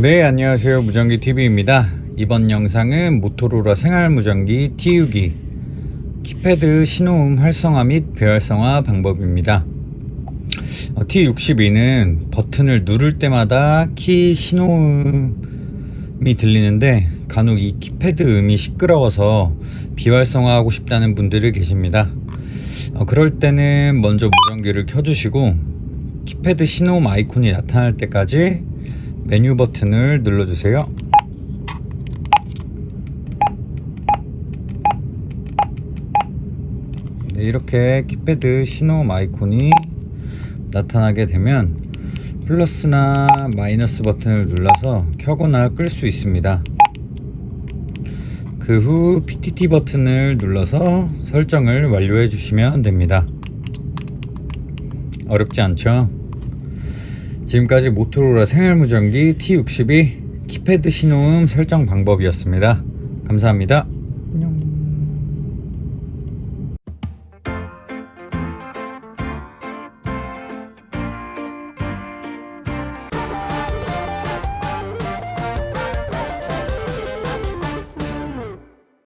네, 안녕하세요. 무전기 TV입니다. 이번 영상은 모토로라 생활 무전기 TU기 키패드 신호음 활성화 및 비활성화 방법입니다. 어, T62는 버튼을 누를 때마다 키 신호음이 들리는데 간혹 이 키패드 음이 시끄러워서 비활성화하고 싶다는 분들이 계십니다. 어, 그럴 때는 먼저 무전기를 켜주시고 키패드 신호음 아이콘이 나타날 때까지 메뉴 버튼을 눌러주세요. 네, 이렇게 키패드 신호음 아이콘이 나타나게 되면 플러스나 마이너스 버튼을 눌러서 켜거나 끌 수 있습니다. 그 후 PTT 버튼을 눌러서 설정을 완료해 주시면 됩니다. 어렵지 않죠? 지금까지 모토로라 생활무전기 T62 키패드 신호음 설정 방법이었습니다. 감사합니다. 안녕.